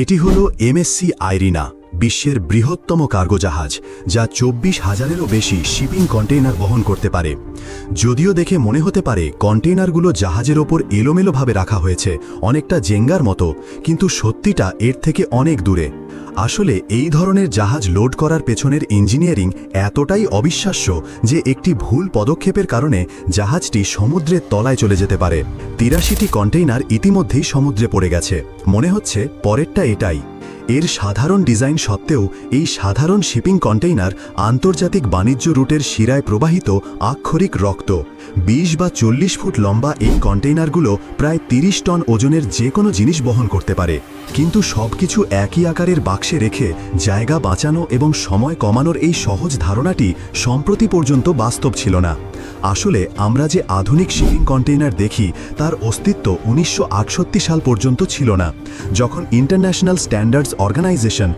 এটি হল এমএসসি আইরিনা, বিশ্বের বৃহত্তম কার্গো জাহাজ, যা চব্বিশ হাজারেরও বেশি শিপিং কন্টেইনার বহন করতে পারে। যদিও দেখে মনে হতে পারে, কন্টেইনারগুলো জাহাজের ওপর এলোমেলোভাবে রাখা হয়েছে, অনেকটা জেঙ্গার মতো, কিন্তু সত্যিটা এর থেকে অনেক দূরে। আসলে এই ধরনের জাহাজ লোড করার পেছনের ইঞ্জিনিয়ারিং এতটাই অবিশ্বাস্য যে একটি ভুল পদক্ষেপের কারণে জাহাজটি সমুদ্রের তলায় চলে যেতে পারে। তিরাশিটি কন্টেইনার ইতিমধ্যেই সমুদ্রে পড়ে গেছে। মনে হচ্ছে পরেরটা এটাই। এর সাধারণ ডিজাইন সত্ত্বেও এই সাধারণ শিপিং কন্টেইনার আন্তর্জাতিক বাণিজ্য রুটের শিরায় প্রবাহিত আক্ষরিক রক্ত। বিশ বা চল্লিশ ফুট লম্বা এই কন্টেইনারগুলো প্রায় তিরিশ টন ওজনের যে কোনো জিনিস বহন করতে পারে। কিন্তু সবকিছু একই আকারের বাক্সে রেখে জায়গা বাঁচানো এবং সময় কমানোর এই সহজ ধারণাটি সম্প্রতি পর্যন্ত বাস্তব ছিল না। আসলে আমরা যে আধুনিক শিপিং কন্টেইনার দেখি, তার অস্তিত্ব উনিশশো আটষট্টি সাল পর্যন্ত ছিল না। যখন ইন্টারন্যাশনাল স্ট্যান্ডার্ডস অর্গানাইজেশন